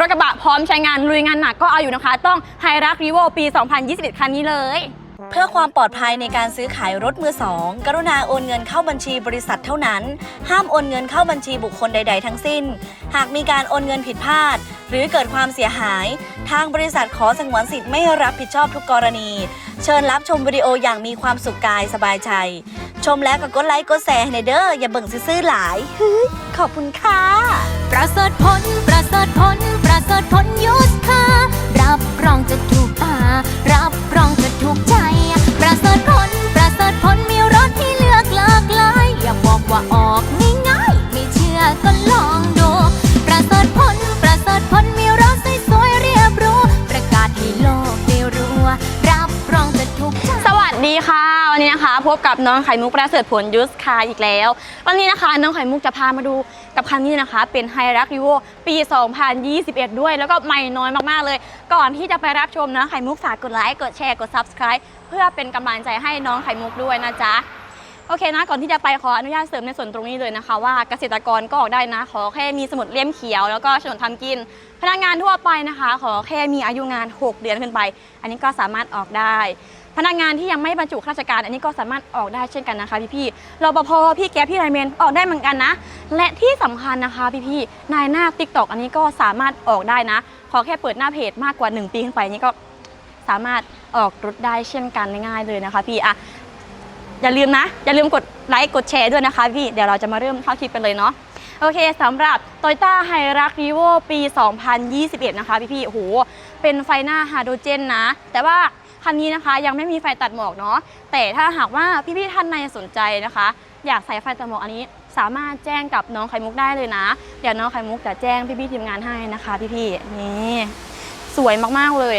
รถกระบะพร้อมใช้งานลุยงานหนักก็เอาอยู่นะคะ ต้องไฮรักรีโวปี 2021 คันนี้เลย เพื่อความปลอดภัยในการซื้อขายรถมือสองกรุณาโอนเงินเข้าบัญชีบริษัทเท่านั้น ห้ามโอนเงินเข้าบัญชีบุคคลใด ๆ ทั้งสิ้น หากมีการโอนเงินผิดพลาด หรือเกิดความเสียหาย ทางบริษัทขอสงวนสิทธิ์ไม่รับผิดชอบทุกกรณี เชิญรับชมวิดีโออย่างมีความสุขกายสบายใจ ชมแล้วก็กดไลค์กดแชร์ให้หน่อยเด้ออย่าเบิ่งซื่อๆหลายเฮ้ยขอบคุณค่ะ ประเสริฐผล ประเสริฐผล ประเสริฐผลยุทธารับรองจะถูกตา รับรองจะถูกใจ ประเสริฐผล ประเสริฐผลมีรถที่เลือกหลากหลายอย่าบอกว่าออกง่ายๆไม่เชื่อก็ลองดู ประเสริฐผล ประเสริฐผลมีรถสวยๆเรียบรูประกาศให้โลกได้รู้ว่ารับรองจะถูกใจ สวัสดีค่ะ วันนี้นะคะ พบกับน้องไข่มุกประเสริฐผลยุสคาอีกแล้ว วันนี้นะคะ น้องไข่มุกจะพามาดู กับคันนี้นะคะ เป็นไฮรักรีโวปี 2021 ด้วย แล้วก็ใหม่น้อยมากๆเลย ก่อนที่จะไปรับชมนะไข่มุกฝากกดไลค์กดแชร์กด subscribe เพื่อเป็นกำลังใจให้น้องไข่มุกด้วยนะจ๊ะโอเคนะก่อนที่จะไปขออนุญาตเสริมในส่วนตรงนี้เลยนะคะ ว่าเกษตรกรก็ออกได้นะ ขอแค่มีสมุดเล่มเขียว แล้วก็โฉนดทำกิน พนักงานทั่วไปนะคะ ขอแค่มีอายุงาน 6 เดือนขึ้นไป อันนี้ก็สามารถออกได้ พนักงานที่ยังไม่บรรจุข้าราชการ อันนี้ก็สามารถออกได้เช่นกันนะคะพี่ๆรปภพี่แก๊ปพี่ไลน์แมนออกได้เหมือนกันนะ และที่สำคัญนะคะพี่ๆนายหน้าติ๊กตอกอันนี้ก็สามารถออกได้นะ ขอแค่เปิดหน้าเพจมากกว่า 1 ปีขึ้นไปนี่ก็สามารถออกรถได้เช่นกันง่ายๆเลยนะคะพี่อะอย่าลืมนะ อย่าลืมกดไลค์กดแชร์ด้วยนะคะพี่ เดี๋ยวเราจะมาเริ่มเข้าคลิปกันเลยเนาะโอเคสำหรับ Toyota h i r u x r e v o ปี 2021 นะคะพี่ๆโอ้โหเป็นไฟหน้าไฮโดรเจนนะ แต่ว่า คันนี้นะคะยังไม่มีไฟตัดหมอกเนาะแต่ถ้าหากว่าพี่ๆท่านใดสนใจนะคะ อยากใส่ไฟตัดหมอกอันนี้สามารถแจ้งกับน้องไข่มุกได้เลยนะ เดี๋ยวน้องไข่มุกจะแจ้งพี่ๆทีมงานให้นะคะพี่ๆนี่สวยมากๆเลย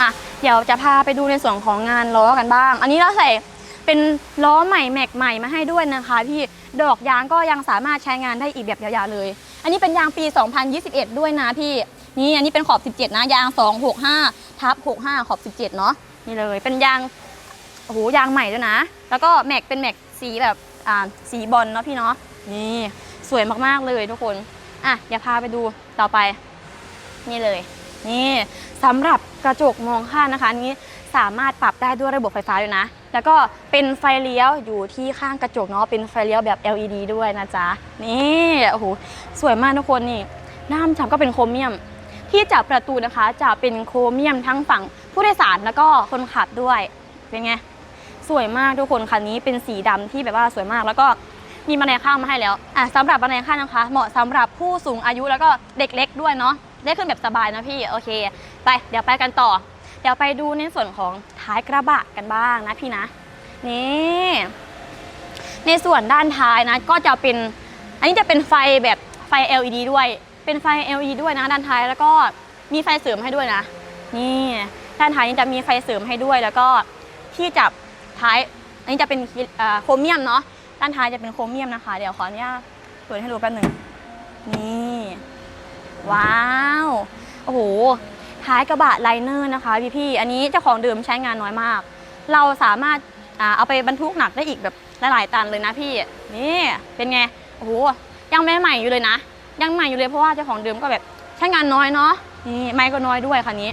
อะเดี๋ยวจะพาไปดูในส่วนของงานล้อกันบ้าง อันนี้เราใส่เป็นล้อใหม่แม็กใหม่มาให้ด้วยนะคะ พี่ดอกยางก็ยังสามารถใช้งานได้อีกแบบยาวๆเลย อันนี้เป็นยางปี 2021 ด้วยนะพี่ นี่อันนี้เป็นขอบ 17 นะยาง 265ทับ65 ขอบ 17 เนาะนี่เลยเป็นยางโอ้โหยางใหม่ด้วยนะ แล้วก็แม็กเป็นแม็กสีแบบอ่าสีบอลเนาะพี่เนาะนี่สวยมากๆเลยทุกคนอะเดี๋ยวพาไปดูต่อไป นี่เลย นี่สำหรับกระจกมองข้างนะคะนนี้สามารถปรับได้ด้วยระบบไฟฟ้าด้วยนะ แล้วก็เป็นไฟเลี้ยวอยู่ที่ข้างกระจกเนาะเป็นไฟเลี้ยวแบบ LED ด้วยนะจ๊ะนี่โอ้โหสวยมากทุกคนนี่หน้ามฉ่ำก็เป็นโครเมียม ที่จับประตูนะคะ จะเป็นโครเมียมทั้งฝั่งผู้โดยสารแล้วก็คนขับด้วย เป็นไง สวยมากทุกคนคันนี้เป็นสีดำที่แบบว่าสวยมากแล้วก็มีบันไดข้างมาให้แล้วอะสำหรับบันไดข้างนะคะ เหมาะสำหรับผู้สูงอายุแล้วก็เด็กเล็กด้วยเนาะได้ขึ้นแบบสบายนะพี่โอเค ไปเดี๋ยวไปกันต่อ เดี๋ยวไปดูในส่วนของท้ายกระบะกันบ้างนะพี่นะนี่ในส่วนด้านท้ายนะก็จะเป็น อันนี้จะเป็นไฟแบบไฟ LED ด้วย เป็นไฟ LED ด้วยนะด้านท้ายแล้วก็มีไฟเสริมให้ด้วยนะ นี่ด้านท้ายนี่จะมีไฟเสริมให้ด้วย แล้วก็ที่จับท้ายอันนี้จะเป็นเอ่อโครเมียมเนาะด้านท้ายจะเป็นโครเมียมนะคะ เดี๋ยวขออนุญาตเปิดให้ดูแป๊บหนึ่งนี่ ว้าวโอ้โหท้ายกระบะไลเนอร์นะคะพี่พี่อันนี้เจ้าของเดิมใช้งานน้อยมาก เราสามารถอ่าเอาไปบรรทุกหนักได้อีกแบบหลายๆตันเลยนะพี่นี่เป็นไงโอ้โหยังไม่ใหม่อยู่เลยนะ ยังใหม่อยู่เลยเพราะว่าเจ้าของเดิมก็แบบใช้งานน้อยเนาะนี่ไม่ก็น้อยด้วยคันนี้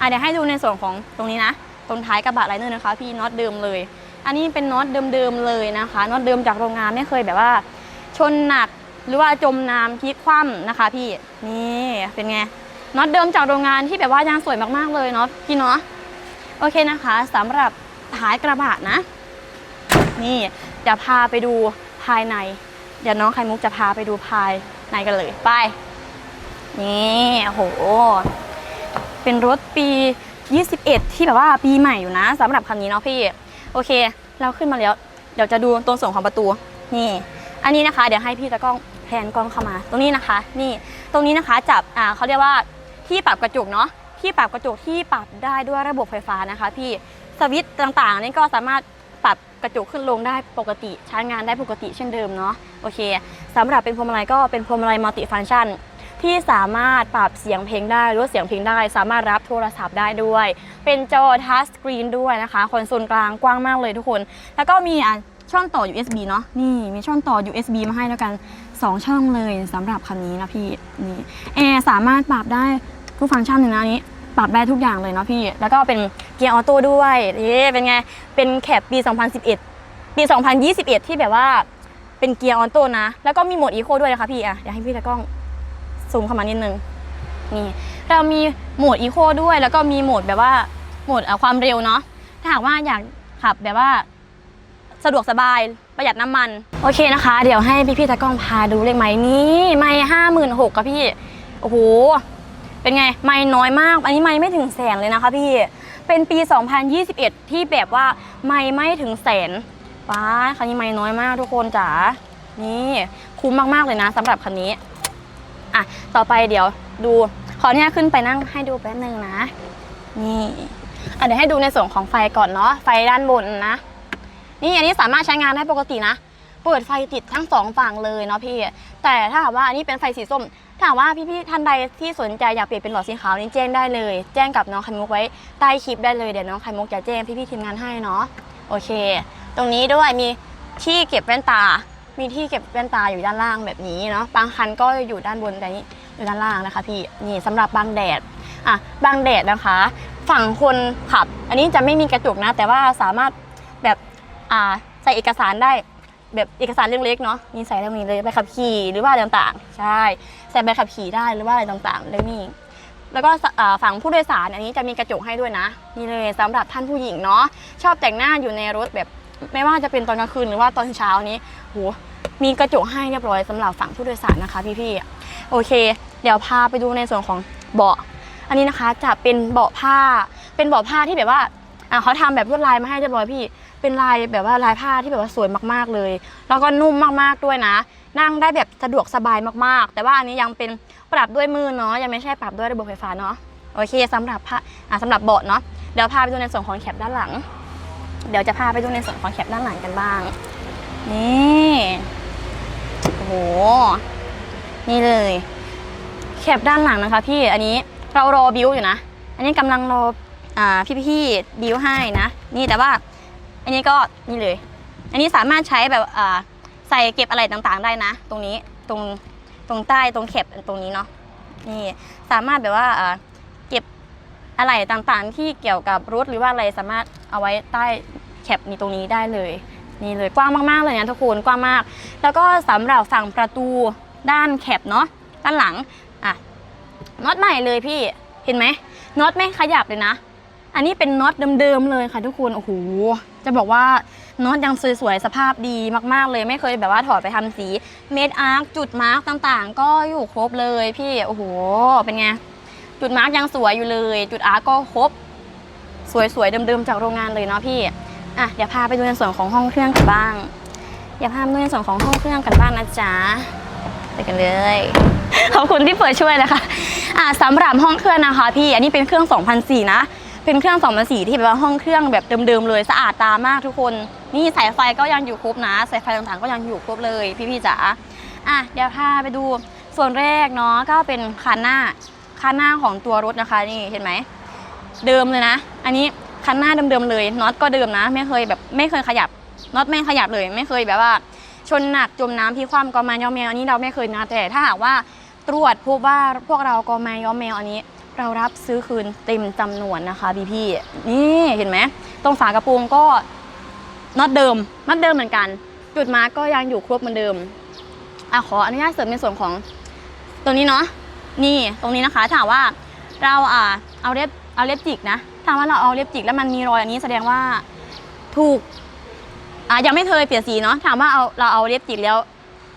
อะเดี๋ยวให้ดูในส่วนของตรงนี้นะตรงท้ายกระบะไลเนอร์นะคะ พี่น็อตเดิมเลย อันนี้เป็นน็อตเดิมๆเลยนะคะน็อตเดิมจากโรงงานไม่เคยแบบว่า ชนหนักหรือว่าจมน้ำพลิกคว่ำนะคะ พี่นี่เป็นไงน็อตเดิมจากโรงงานที่แบบว่ายางสวยมากๆเลยเนาะพี่เนาะโอเคนะคะสำหรับท้ายกระบะนะ นี่เดี๋ยวพาไปดูภายใน เดี๋ยวน้องไข่มุกจะพาไปดูภาย ในกันเลยไป นี่โอ้โห เป็นรถปี 21 ที่แบบว่าปีใหม่อยู่นะสำหรับคันนี้เนาะพี่ โอเค เราขึ้นมาแล้ว เดี๋ยวจะดูตรงส่วนของประตู นี่ อันนี้นะคะ เดี๋ยวให้พี่ตะกล้องแพนกล้องเข้ามา ตรงนี้นะคะ นี่ ตรงนี้นะคะจับ อ่าเขาเรียกว่าที่ปรับกระจกเนาะ ที่ปรับกระจกที่ปรับได้ด้วยระบบไฟฟ้านะคะ พี่ สวิตช์ต่างๆ นี่ก็สามารถ ปรับกระจกขึ้นลงได้ปกติใช้งานได้ปกติเช่นเดิมเนาะโอเคสำหรับเป็นพวงมาลัยก็เป็นพวงมาลัยมัลติฟังก์ชันที่สามารถปรับเสียงเพลงได้ลดเสียงเพลงได้ สามารถรับโทรศัพท์ได้ด้วย เป็นจอทัชสกรีนด้วยนะคะคอนโซลกลางกว้างมากเลยทุกคน แล้วก็มีช่องต่อ USB เนาะนี่มีช่องต่อ USB มาให้แล้วกัน 2 ช่องเลยสำหรับคันนี้นะพี่นี่แอร์สามารถปรับได้ทุกฟังก์ชันเลยนะนี้ ปรับได้ทุกอย่างเลยเนาะพี่ แล้วก็เป็นเกียร์ออโต้ด้วยนี่เป็นไง เป็นแคปปี 2011 ปี 2021 ที่แบบว่าเป็นเกียร์ออโต้นะ แล้วก็มีโหมดอีโคด้วยนะคะพี่อะอยากให้พี่ตะกล้องซูมเข้ามานิดนึง นี่ เรามีโหมดอีโคด้วย แล้วก็มีโหมดแบบว่า โหมดความเร็วเนาะ ถ้าหากว่าอยากขับแบบว่าสะดวกสบายประหยัดน้ำมัน โอเคนะคะ เดี๋ยวให้พี่พี่ตากล้องพาดูเลขไหมนี้ไม้ห้าหมื่นหกครับพี่ โอ้โห เป็นไง ไม้น้อยมาก อันนี้ไม้ไม่ถึงแสนเลยนะคะพี่ เป็นปี 2021 ที่แบบว่าไม้ไม่ถึงแสนป้าคันนี้ไม้น้อยมากทุกคนจ๋า นี่คุ้มมากๆเลยนะสำหรับคันนี้ อะ ต่อไปเดี๋ยวดูขอเนี่ยขึ้นไปนั่งให้ดูแป๊บนึงนะ นี่อะเดี๋ยวให้ดูในส่วนของไฟก่อนเนาะ ไฟด้านบนนะ นี่อันนี้สามารถใช้งานได้ปกตินะ เปิดไฟติดทั้งสองฝั่งเลยเนาะพี่ แต่ถ้าหากว่าอันนี้เป็นไฟสีส้ม ถาหากว่าพี่ๆท่านใดที่สนใจอยากเปลี่ยนเป็นหลอดสีขาวนี่แจ้งได้เลย แจ้งกับน้องไข่มุกไว้ใต้คลิปได้เลยเดี๋ยวน้องไข่มุกจะแจ้งพี่ๆทีมงานให้เนาะโอเค ตรงนี้ด้วยมีที่เก็บแว่นตา มีที่เก็บแว่นตาอยู่ด้านล่างแบบนี้เนาะบางคันก็อยู่ด้านบนแต่นี้อยู่ด้านล่างนะคะ พี่นี่สำหรับบางแดดอะบางแดดนะคะ ฝั่งคนขับ อันนี้จะไม่มีกระจกนะ แต่ว่าสามารถแบบอ่าใส่เอกสารได้ แบบเอกสารเล็กๆเนาะมีใส่ตรงนี้เลยใบขับขี่หรือว่าอะไรต่างๆ ใช่ใส่ใบขับขี่ได้หรือว่าอะไรต่างๆแล้นี่แล้วก็ฝั่งผู้โดยสารอันนี้จะมีกระจกให้ด้วยนะ นี่เลยสำหรับท่านผู้หญิงเนาะชอบแต่งหน้าอยู่ในรถแบบไม่ว่าจะเป็นตอนกลางคืนหรือว่าตอนเช้านี้โหมีกระจกให้เรียบร้อยสำหรับฝั่งผู้โดยสารนะคะพี่ๆโอเค เดี๋ยวพาไปดูในส่วนของเบาะ อันนี้นะคะจะเป็นเบาะผ้า เป็นเบาะผ้าที่แบบว่า อะเขาทำแบบลวดลายมาให้เรียบร้อยพี่ เป็นลายแบบว่าลายผ้าที่แบบว่าสวยมากๆเลย แล้วก็นุ่มมากๆด้วยนะ นั่งได้แบบสะดวกสบายมากๆ แต่ว่าอันนี้ยังเป็นปรับด้วยมือเนาะยังไม่ใช่ปรับด้วยระบบไฟฟ้าเนาะโอเคสำหรับผ้าอะสำหรับเบาะเนาะเดี๋ยวพาไปดูในส่วนของแคปด้านหลัง เดี๋ยวจะพาไปดูในส่วนของแคปด้านหลังกันบ้าง นี่โอ้โหนี่เลยแคปด้านหลังนะคะ พี่อันนี้เรารอบิวอยู่นะ อันนี้กำลังรอ พี่ๆบิวให้นะ นี่แต่ว่าอันนี้ก็นี่เลย อันนี้สามารถใช้แบบใส่เก็บอะไรต่างๆได้นะ ตรงนี้ตรงตรงใต้ตรงแคปตรงนี้เนาะนี่สามารถแบบว่าเก็บอะไรต่างๆ ที่เกี่ยวกับรถหรือว่าอะไรสามารถเอาไว้ใต้แคปนี้ตรงนี้ได้เลยนี่เลยกว้างมากๆเลยนะทุกคนกว้างมาก แล้วก็สำหรับฝั่งประตูด้านแคปเนาะด้านหลังอะน็อตใหม่เลยพี่เห็นไหมน็อตไม่ขยับเลยนะ อันนี้เป็นน็อตเดิมๆเลยค่ะทุกคนโอ้โหจะบอกว่าน็อตยังสวยๆสภาพดีมากๆ เลยไม่เคยแบบว่าถอดไปทำสีเมดอาร์คจุดมาร์กต่างๆ ก็อยู่ครบเลยพี่โอ้โหเป็นไงจุดมาร์กยังสวยอยู่เลย จุดอาร์คก็ครบ สวยๆเดิมๆจากโรงงานเลยเนาะพี่อะเดี๋ยวพาไปดูในส่วนของห้องเครื่องกันบ้างเดี๋ยวพาไปดูในส่วนของห้องเครื่องกันบ้างนะจ๊ะไปกันเลยขอบคุณที่เปิดช่วยนะคะอ่าสำหรับห้องเครื่องนะคะ พี่อันนี้เป็นเครื่อง2004นะ เป็นเครื่อง2004ที่แบบว่าห้องเครื่องแบบเดิมๆเลยสะอาดตามากทุกคน นี่สายไฟก็ยังอยู่ครบนะ สายไฟต่างๆก็ยังอยู่ครบเลยพี่ๆจ๋าอะเดี๋ยวพาไปดูส่วนแรกเนาะก็เป็นคันหน้าคันหน้าของตัวรถนะคะนี่เห็นไหมเดิมเลยนะ อันนี้คันหน้าเดิมๆเลยน็อตก็เดิมนะ ไม่เคยแบบไม่เคยขยับน็อตไม่ขยับเลย ไม่เคยแบบว่า ชนหนักจมน้ำที่คว่ำกอมายอมแมวอันนี้เราไม่เคยนะแต่ถ้าหากว่าตรวจพบว่าพวกเรากอมายอมแมวอันนี้ เรารับซื้อคืนเต็มจำนวนนะคะพี่พี่นี่เห็นไหมตรงฝากระโปรงก็น็อตเดิมน็อตเดิมเหมือนกัน จุดมาก็ยังอยู่ครบเหมือนเดิมอะขออนุญาตเสริมในส่วนของตรงนี้เนาะนี่ตรงนี้นะคะถาหากว่าเราอ่าเอาเล็บเอาเล็บจิกนะถ้าว่าเราเอาเล็บจิกแล้วมันมีรอยอันนี้แสดงว่าถูกอะยังไม่เคยเปลี่ยนสีเนาะถามว่าเอาเราเอาเล็บจิกแล้ว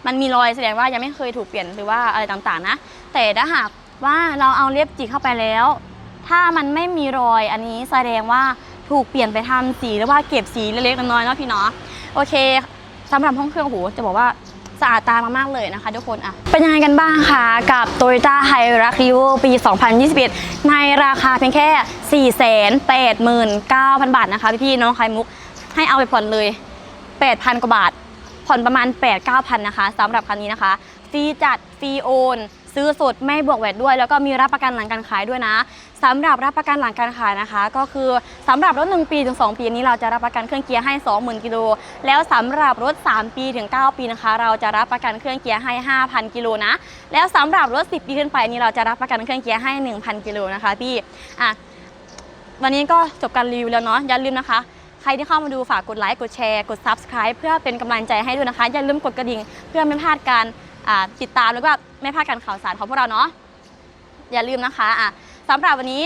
มันมีรอยแสดงว่ายังไม่เคยถูกเปลี่ยนหรือว่าอะไรต่างๆนะ แต่ถ้าหาก ว่าเราเอาเล็บจิกเข้าไปแล้ว ถ้ามันไม่มีรอยอันนี้แสดงว่าถูกเปลี่ยนไปทำสีหรือว่าเก็บสีเล็กๆน้อยๆเนาะพี่เนาะโอเคสำหรับห้องเครื่องโอ้โหจะบอกว่าสะอาดตามากๆเลยนะคะทุกคนอะเป็นยังไงกันบ้างคะกับ Toyota Hilux Revo ปี 2021 ในราคาเพียงแค่ 489,000 บาทนะคะพี่ๆน้องไข่มุกให้เอาไปผ่อนเลย 8,000 กว่าบาท ผ่อนประมาณ 8 9 0 0 0 นะคะสำหรับคันนี้นะคะฟรีจัดฟรีโอนซื้อสดไม่บวกแวดด้วย แล้วก็มีรับประกันหลังการขายด้วยนะสำหรับรับประกันหลังการขายนะคะ ก็คือสำหรับรถ 1 ปีถึง 2 ปีนี้เราจะรับประกันเครื่องเกียร์ให้ 20,000 กิโลแล้วสำหรับรถ 3 ปีถึง 9 ปีนะคะ เราจะรับประกันเครื่องเกียร์ให้ 5,000 กิโลนะแล้วสำหรับรถ 10 ปีขึ้นไปนี้เราจะรับประกันเครื่องเกียร์ให้ 1,000 กิโลนะคะพี่อะวันนี้ก็จบการรีวิวแล้วเนาะอย่าลืมนะคะ ใครที่เข้ามาดูฝากกดไลค์กดแชร์กด subscribe เพื่อเป็นกำลังใจให้ด้วยนะคะ อย่าลืมกดกระดิ่งเพื่อไม่พลาดการติดตามแล้วก็ไม่พลาดการข่าวสารของพวกเราเนาะอย่าลืมนะคะะสำหรับวันนี้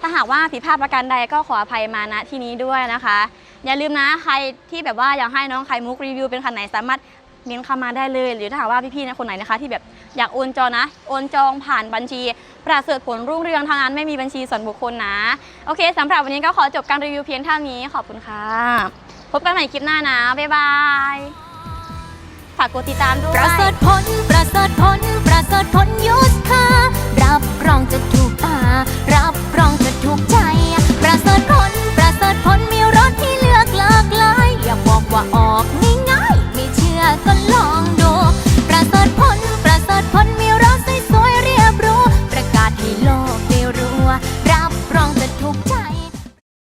ถ้าหากว่าผิดพลาดประการใดก็ขออภัยมาณที่นี้ด้วยนะคะ อย่าลืมนะใครที่แบบว่าอยากให้น้องไข่มุกรีวิวเป็นคันไหนสามารถ เม้นเข้ามาได้เลย หรือถ้าหากว่าพี่ๆนะคนไหนนะคะที่แบบอยากโอนจองนะ โอนจองผ่านบัญชี ประเสริฐผลรุ่งเรืองเท่านั้นไม่มีบัญชีส่วนบุคคลนะ โอเคสำหรับวันนี้ก็ขอจบการรีวิวเพียงเท่านี้ขอบคุณค่ะ พบกันใหม่คลิปหน้านะ บ๊ายบายฝากกดติดตามด้วย ประเสริฐผลประเสริฐผลประเสริฐผลยุ